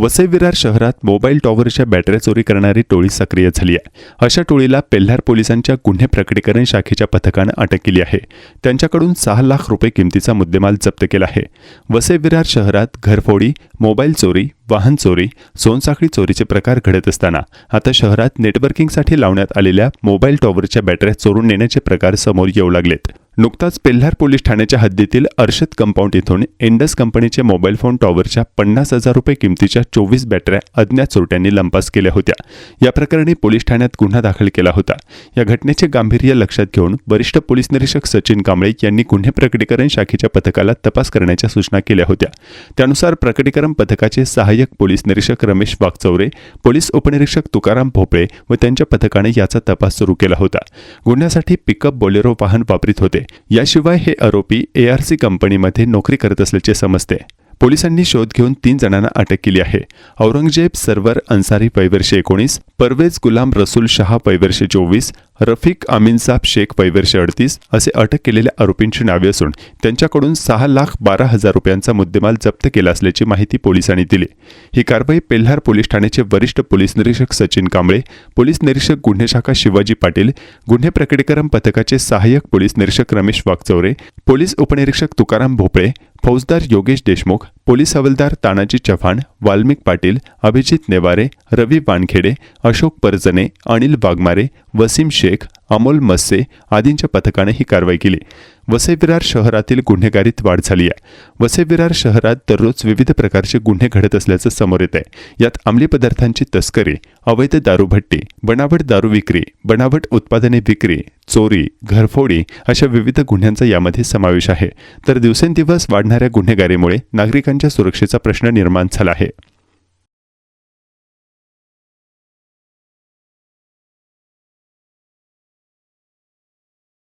वसई विरार शहरात मोबाईल टॉवरच्या बॅटऱ्या चोरी करणारी टोळी सक्रिय झाली आहे. अशा टोळीला पेल्हार पोलिसांच्या गुन्हे प्रकटीकरण शाखेच्या पथकानं अटक केली आहे. त्यांच्याकडून सहा लाख रुपये किमतीचा मुद्देमाल जप्त केला आहे. वसई विरार शहरात घरफोडी मोबाईल चोरी वाहन चोरी सोनसाखळी चोरीचे प्रकार घडत असताना आता शहरात नेटवर्किंगसाठी लावण्यात आलेल्या मोबाईल टॉवरच्या बॅटऱ्या चोरून नेण्याचे प्रकार समोर येऊ लागलेत. नुकताच पेल्हार पोलीस ठाण्याच्या हद्दीतील अर्शद कंपाऊंड इथून इंडस कंपनीचे मोबाईल फोन टॉवरच्या पन्नास हजार रुपये किमतीच्या चोवीस बॅटऱ्या अज्ञात चोरट्यांनी लंपास केल्या होत्या. या प्रकरणी पोलीस ठाण्यात गुन्हा दाखल केला होता. या घटनेचे गांभीर्य लक्षात घेऊन वरिष्ठ पोलीस निरीक्षक सचिन कांबळे यांनी गुन्हे प्रकटीकरण शाखेच्या पथकाला तपास करण्याच्या सूचना केल्या होत्या. त्यानुसार प्रकटीकरण पथकाचे सहाय्यक पोलीस निरीक्षक रमेश वागचौरे पोलीस उपनिरीक्षक तुकाराम भोपळे व त्यांच्या पथकाने याचा तपास सुरू केला होता. गुन्ह्यासाठी पिकअप बोलेरो वाहन वापरित होते. याशिवाय हे आरोपी एआरसी कंपनीमध्ये नोकरी करत असल्याचे समजते. पोलिसांनी शोध घेऊन तीन जणांना अटक केली आहे. औरंगजेब सर्वर अन्सारी पैवर्षे एकोणीस परवेज गुलाम रसूल शहा पैवर्षे चोवीस रफिक अमीनसाब शेख वैवर्ष अडतीस असे अटक केलेल्या आरोपींची नावे असून त्यांच्याकडून सहा लाख बारा हजार रुपयांचा मुद्देमाल जप्त केला असल्याची माहिती पोलिसांनी दिली. ही कारवाई पेल्हार पोलीस ठाण्याचे वरिष्ठ पोलीस निरीक्षक सचिन कांबळे पोलीस निरीक्षक गुन्हे शाखा शिवाजी पाटील गुन्हे प्रकटीकरण पथकाचे सहाय्यक पोलीस निरीक्षक रमेश वागचौरे पोलीस उपनिरीक्षक तुकाराम भोपळे फौजदार योगेश देशमुख पोलीस हवालदार तानाजी चव्हाण वाल्मिक पाटील अभिजित नेवारे रवी वानखेडे अशोक परजने अनिल वाघमारे वसीम शेख अमोल मस्से आदींच्या पथकाने ही कारवाई केली. वसईविरार शहरातील गुन्हेगारीत वाढ झाली आहे. वसईविरार शहरात दररोज विविध प्रकारचे गुन्हे घडत असल्याचं समोर येत आहे यात अंमली पदार्थांची तस्करी अवैध दारूभट्टी बनावट दारू विक्री बनावट उत्पादने विक्री चोरी घरफोडी अशा विविध गुन्ह्यांचा यामध्ये समावेश आहे. तर दिवसेंदिवस वाढणाऱ्या गुन्हेगारीमुळे नागरिकांच्या सुरक्षेचा प्रश्न निर्माण झाला आहे.